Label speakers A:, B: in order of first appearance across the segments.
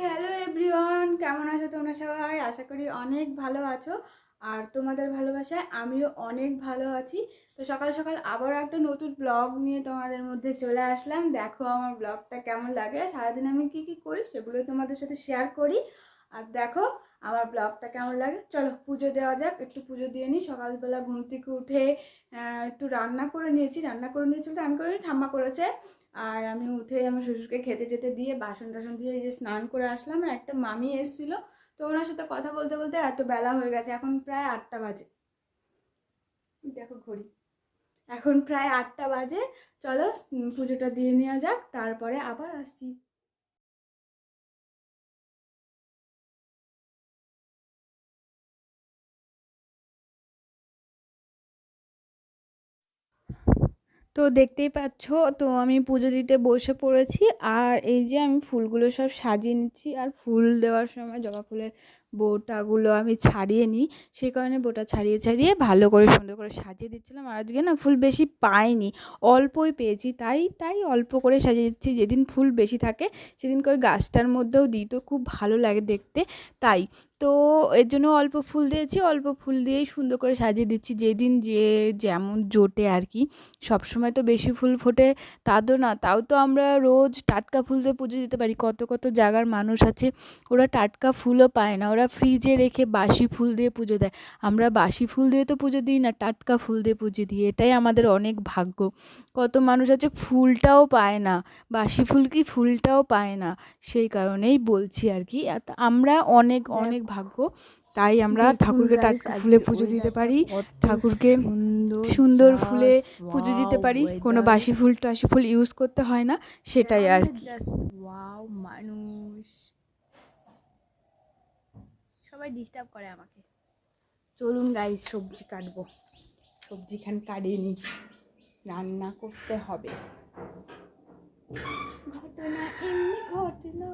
A: Hello everyone কেমন আছো তোমরা সবাই? আশা করি অনেক ভালো আছো। আর তোমাদের ভালোবাসায় আমিও অনেক ভালো আছি। তো সকাল সকাল আবারও একটা নতুন ব্লগ নিয়ে তোমাদের মধ্যে চলে আসলাম। দেখো আমার ব্লগটা কেমন লাগে, সারাদিন আমি কি কি করি সেগুলো তোমাদের সাথে শেয়ার করি। আর দেখো আমার ব্লগটা কেমন লাগে, চলো পুজো দেওয়া যাক, একটু পুজো দিয়ে নিই। সকালবেলা ঘুম থেকে উঠে একটু রান্না করে নিয়েছি। রান্না করে নিয়েছি বলতে আমি করে ঠাম্মা করেছে। আর আমি উঠে আমার শ্বশুরকে খেতে টেতে দিয়ে বাসন টাসন দিয়ে এই যে স্নান করে আসলাম। আর একটা মামি এসেছিল তো ওনার সাথে কথা বলতে বলতে এত বেলা হয়ে গেছে, এখন প্রায় আটটা বাজে। দেখো ঘড়ি। এখন প্রায় আটটা বাজে, চলো পুজোটা দিয়ে নেওয়া যাক, তারপরে আবার আসছি। তো দেখতেই পাচ্ছ, তো আমি পুজো দিতে বসে পড়েছি। আর এই যে আমি ফুলগুলো সব সাজিয়ে নিচ্ছি, আর ফুল দেওয়ার সময় জবা ফুলের বোটাগুলো আমি ছাড়িয়ে নিই। সেই কারণে বোটা ছাড়িয়ে ছাড়িয়ে ভালো করে সুন্দর করে সাজিয়ে দিচ্ছিলাম। আর আজকে না ফুল বেশি পাইনি, অল্পই পেয়েছি। তাই তাই অল্প করে সাজিয়ে দিচ্ছি। যেদিন ফুল বেশি থাকে সেদিন করে গাছটার মধ্যেও দিই। তো খুব ভালো লাগে দেখতে, তাই। তো এর জন্য অল্প ফুল দিয়েছি, অল্প ফুল দিয়েই সুন্দর করে সাজিয়ে দিচ্ছি। যেদিন যে যেমন জোটে আর কি। সবসময় তো বেশি ফুল ফোটে, তা তো না। তাও তো আমরা রোজ টাটকা ফুল দিয়ে পুজো দিতে পারি। কত কত জায়গার মানুষ আছে, ওরা টাটকা ফুলও পায় না। ওরা ফ্রিজে রেখে বাসি ফুল দিয়ে পুজো দেয়। আমরা বাসি ফুল দিয়ে তো পুজো দিই না টাটকা ফুল দিয়ে পুজো দিই এটাই আমাদের অনেক ভাগ্য। কত মানুষ আছে ফুলটাও পায় না বাসি ফুল কি ফুলটাও পায় না সেই কারণেই বলছি আর কি। আমরা অনেক অনেক ভাগ্য তাই আমরা ঠাকুরকে টাটকা ফুলে পুজো দিতে পারি ঠাকুরকে
B: সুন্দর
A: ফুলে পুজো দিতে পারি কোনো বাসি ফুল টাসি ফুল ইউজ করতে হয় না সেটাই আর কি।
B: মানুষ। সবাই ডিস্টার্ব করে আমাকে।
A: চলুন গাইস সবজি কাটবো। সবজিখান কাটিয়ে নিই রান্না করতে হবে। ঘটনা এমনি ঘটনা।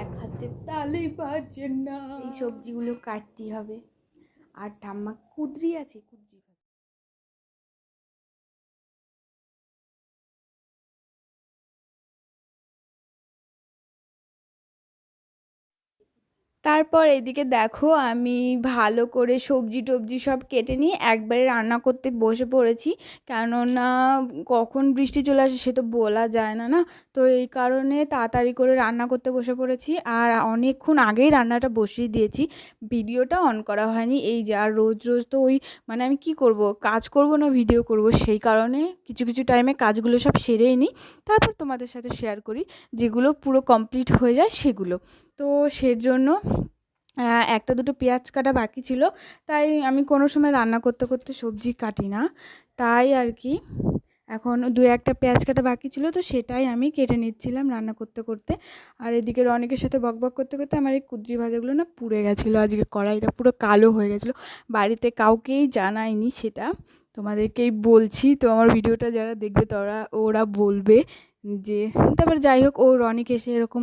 A: এক হাতে তালে বাজে না। এই সবজিগুলো কাটতে হবে। আর ঠাম্মা কুদরি আছে, কুদরি। তারপর এদিকে দেখো আমি ভালো করে সবজি টবজি সব কেটে নিয়ে একবারে রান্না করতে বসে পড়েছি। কেননা কখন বৃষ্টি চলে আসে সে তো বলা যায় না না? তো এই কারণে তাড়াতাড়ি করে রান্না করতে বসে পড়েছি আর অনেকক্ষণ আগেই রান্নাটা বসিয়ে দিয়েছি। ভিডিওটা অন করা হয়নি এই যে আর রোজ রোজ তো ওই মানে আমি কি করব কাজ করব না ভিডিও করব সেই কারণে কিছু কিছু টাইমে কাজগুলো সব সেরেই নিই। তারপর তোমাদের সাথে শেয়ার করি যেগুলো পুরো কমপ্লিট হয়ে যায় সেগুলো। তো সেজন্য আহ, একটা দুটো পেঁয়াজ কাটা বাকি ছিল। তাই আমি কোনো সময় রান্না করতে করতে সবজি কাটি না। তাই আর কি, এখন দু একটা পেঁয়াজ কাটা বাকি ছিল তো সেটাই আমি কেটে নিচ্ছিলাম রান্না করতে করতে। আর এদিকে অনেকের সাথে বকবক করতে করতে আমার এই কুদ্রি ভাজাগুলো না পুড়ে গেছিল। আজকে কড়াইটা পুরো কালো হয়ে গেছিল। বাড়িতে কাউকেই জানায়নি সেটা। তোমাদেরকেই বলছি। তো আমার ভিডিওটা যারা দেখবে তারা, ওরা বলবে যে তারপর যাই হোক ও রনিক এসে এরকম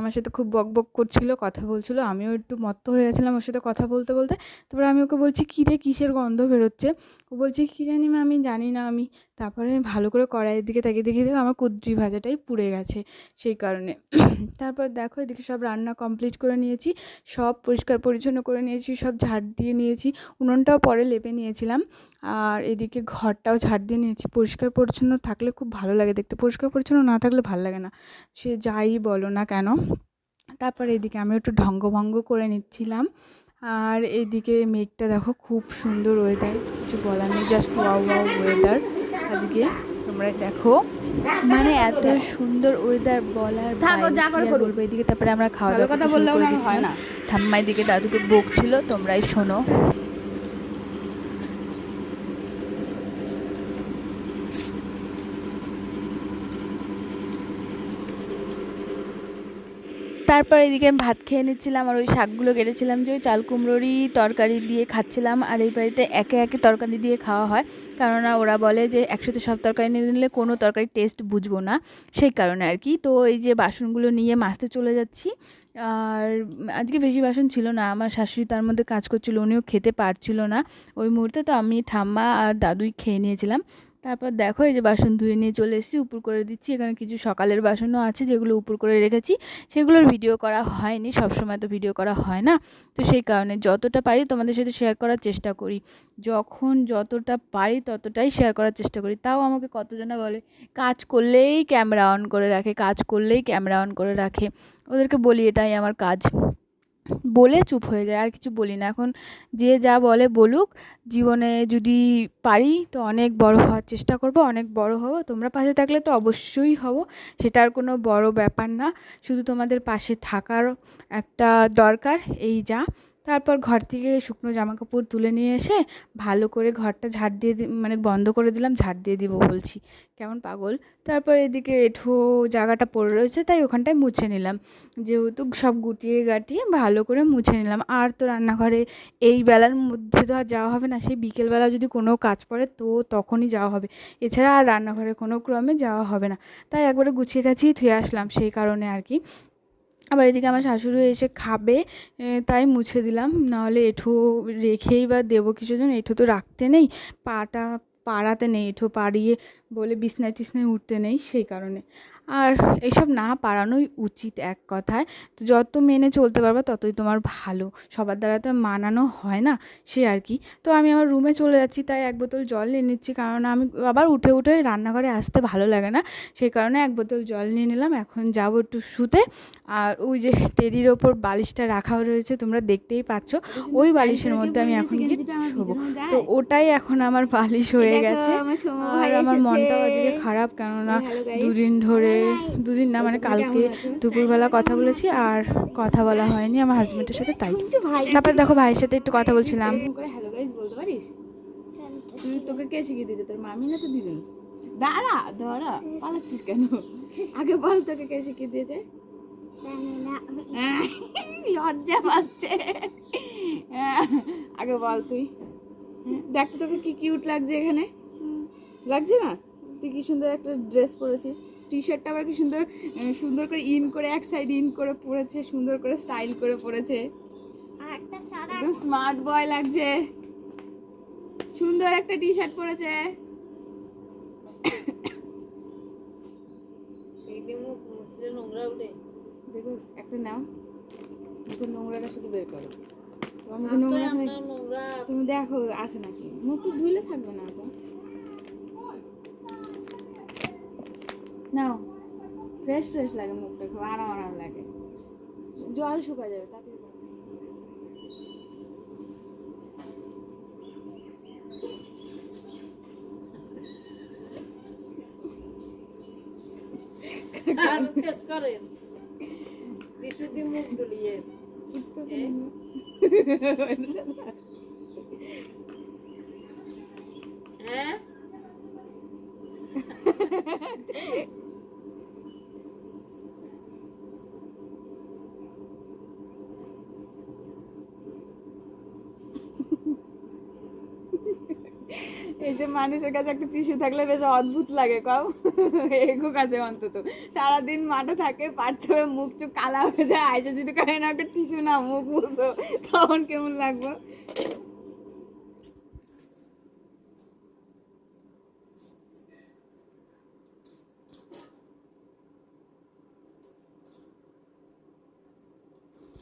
A: আমার সাথে খুব বক বক করছিল, কথা বলছিল, আমিও একটু মত্ত হয়ে গেছিলাম ওর সাথে কথা বলতে বলতে, তারপর আমি ওকে বলছি কী রে কিসের গন্ধ বেরোচ্ছে? ও বলছে, কী জানি মা আমি জানি না, আমি তারপরে আমি ভালো করে কড়াইয়ের দিকে তাকিয়ে দেখি দেখি আমার কুদ্রি ভাজাটাই পুড়ে গেছে সেই কারণে। তারপর দেখো এদিকে সব রান্না কমপ্লিট করে নিয়েছি, সব পরিষ্কার পরিচ্ছন্ন করে নিয়েছি, সব ঝাড় দিয়ে নিয়েছি, উনুনটাও পরে লেপে নিয়েছিলাম। আর এদিকে ঘরটাও ঝাড় দিয়ে নিয়েছি, পরিষ্কার পরিচ্ছন্ন থাকলে খুব ভালো লাগে দেখতে, পরিষ্কার পরিচ্ছন্ন না থাকলে ভালো লাগে না, সে যাই বলো না কেন। তারপর এদিকে আমি একটু ঢঙ্গভঙ্গ করে নিচ্ছিলাম। আর এদিকে মেঘটা দেখো খুব সুন্দর ওয়েদার কিছু বলার নেই জাস্ট ওয়াও ওয়াও ওয়েদার আজকে তোমরা দেখো মানে এত সুন্দর ওয়েদার বলার
B: থাকো, যা করে।
A: বলব? এদিকে তারপরে আমরা খাওয়া
B: দাওয়ার
A: দাওয়া
B: কথা বললাম হয় না।
A: ঠাম্মাই দিকে দাদুকে বকছিল তোমরাই শোনো। তারপর এদিকে আমি ভাত খেয়ে নিচ্ছিলাম আর ওই শাকগুলো কেটেছিলাম যে ওই চাল কুমড়োরই তরকারি দিয়ে খাচ্ছিলাম। আর এই বাড়িতে একে একে তরকারি দিয়ে খাওয়া হয়। কেননা ওরা বলে যে একসাথে সব তরকারি নিয়ে নিলে কোনো তরকারি টেস্ট বুঝব না। সেই কারণে আর কি। তো এই যে বাসনগুলো নিয়ে মাজতে চলে যাচ্ছি। আর আজকে বেশি বাসন ছিল না। আমার শাশুড়ি তার মধ্যে কাজ করছিল, উনিও খেতে পারছিল না। ওই মুহূর্তে তো আমি ঠাম্মা আর দাদুই খেয়ে নিয়েছিলাম। তারপর দেখো এই যে বাসন ধুয়ে নিয়ে চলে এসেছি, উপর করে দিচ্ছি। এখানে কিছু সকালের বাসনও আছে যেগুলো উপর করে রেখেছি। সেগুলোর ভিডিও করা হয়নি সব সময় তো ভিডিও করা হয় না। তো সেই কারণে যতটা পারি তোমাদের সাথে শেয়ার করার চেষ্টা করি। যখন যতটা পারি ততটাই শেয়ার করার চেষ্টা করি। তাও আমাকে কতজনা বলে, কাজ করলেই ক্যামেরা অন করে রাখে, কাজ করলেই ক্যামেরা অন করে রাখে। ওদেরকে বলি এটাই আমার কাজ। বলে চুপ হয়ে যায়, আর কিছু বলি না। এখন যে যা বলে বলুক, জীবনে যদি পারি তো অনেক বড় হওয়ার চেষ্টা করব, অনেক বড় হব। তোমরা পাশে থাকলে তো অবশ্যই হব, সেটা আর কোনো বড় ব্যাপার না। শুধু তোমাদের পাশে থাকার একটা দরকার, এই যা। তারপর ঘর থেকে শুকনো জামা কাপড় তুলে নিয়ে এসে ভালো করে ঘরটা ঝাড় দিয়ে মানে বন্ধ করে দিলাম, ঝাড় দিয়ে দিব বলছি। কেমন পাগল? তারপর এদিকে এঠো জায়গাটা পড়ে রয়েছে, তাই ওখানটায় মুছে নিলাম। যেহেতু সব গুটিয়ে গাটিয়ে ভালো করে মুছে নিলাম। আর তো রান্নাঘরে এই বেলার মধ্যে তো আর যাওয়া হবে না, সেই বিকেলবেলা যদি কোনো কাজ পড়ে তো তখনই যাওয়া হবে। এছাড়া আর রান্নাঘরে কোনো ক্রমে যাওয়া হবে না। তাই একবারে গুছিয়ে গাছিয়ে ধুয়ে আসলাম, সেই কারণে আর কি। আবার এদিকে আমার শাশুড়ি এসে খাবে তাই মুছে দিলাম। নাহলে এঁঠো রেখেই বা দেবো কিছুজন, এঁঠো তো রাখতে নেই, পাটা, পাড়াতে নেই, এঁঠো পাড়িয়ে বলে বিছনায় টিছনায় উঠতে নেই, সেই কারণে। আর এসব না পারানোই উচিত এক কথায়। তো যত মেনে চলতে পারবে ততই তোমার ভালো। সবার দ্বারা তো মানানো হয় না সে আর কি। তো আমি আমার রুমে চলে যাচ্ছি তাই এক বোতল জল নিয়ে নিচ্ছি। কারণ আমি আবার উঠে উঠে রান্নাঘরে আসতে ভালো লাগে না। সেই কারণে এক বোতল জল নিয়ে নিলাম এখন যাব একটু শুতে। আর ওই যে টেডির ওপর বালিশটা রাখা রয়েছে তোমরা দেখতেই পাচ্ছ। ওই বালিশের মধ্যে আমি এখন গিয়ে শোবো। তো ওটাই এখন আমার বালিশ হয়ে গেছে। আর আমার মনটাও আজকে খারাপ কেননা দুদিন ধরে দুদিন না মানে কালকে দুপুরবেলা কথা বলেছি আর কথা বলা হয়নি আমার হাজবেন্ডের সাথে তাই। তারপরে দেখো ভাইয়ের সাথে একটু কথা বলছিলাম। হ্যালো গাইস বলতে পারিস? তুই তোকে কে শিখিয়ে দিয়েছে? তোর মামি না তো দিদি? দাঁড়া দাঁড়া পালাচ্ছিস কেন? আগে বল তোকে কে শিখিয়ে দিয়েছে? লজ্জা পাচ্ছে। আগে বল তুই। দেখ তোকে কি কিউট লাগছে এখানে। লাগছে না? তুই কি সুন্দর একটা ড্রেস পরেছিস। টি শার্টটা আবার কি সুন্দর সুন্দর করে ইন করে এক সাইড ইন করে পরেছে সুন্দর করে স্টাইল করে পরেছে। একদম স্মার্ট বয় লাগছে। সুন্দর একটা টি শার্ট পরেছে দেখো একটা নাও। মুখের নোংরাটা শুধু বের করো। তোমার নোংরা আছে নাকি? তুমি দেখো আছে নাকি? মুখ ধুইলে থাকবে না তো? নাও ফ্রেশ ফ্রেশ লাগে মুখটা খুব আরাম আরাম লাগে। জল শুকা যাবে তাতে এই যে মানুষের কাছে একটা টিস্যু থাকলে বেশ অদ্ভুত লাগে, কও? এগো কাছে অন্তত। সারাদিন মাঠে থাকে পারছে মুখ চুখ কালা হয়ে যায় আইসে যদি না একটা টিস্যু না, মুখ মুছো, তখন কেমন লাগবে?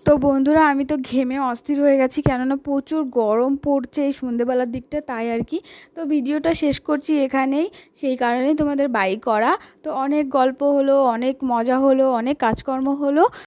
A: তো বন্ধুরা, আমি তো ঘেমে অস্থির হয়ে গেছি, কেননা প্রচুর গরম পড়ছে এই সন্ধেবেলার দিকটা, তাই আর কি। তো ভিডিওটা শেষ করছি এখানেই, সেই কারণেই তোমাদের বাই করা। তো অনেক গল্প হলো, অনেক মজা হলো, অনেক কাজকর্ম হলো।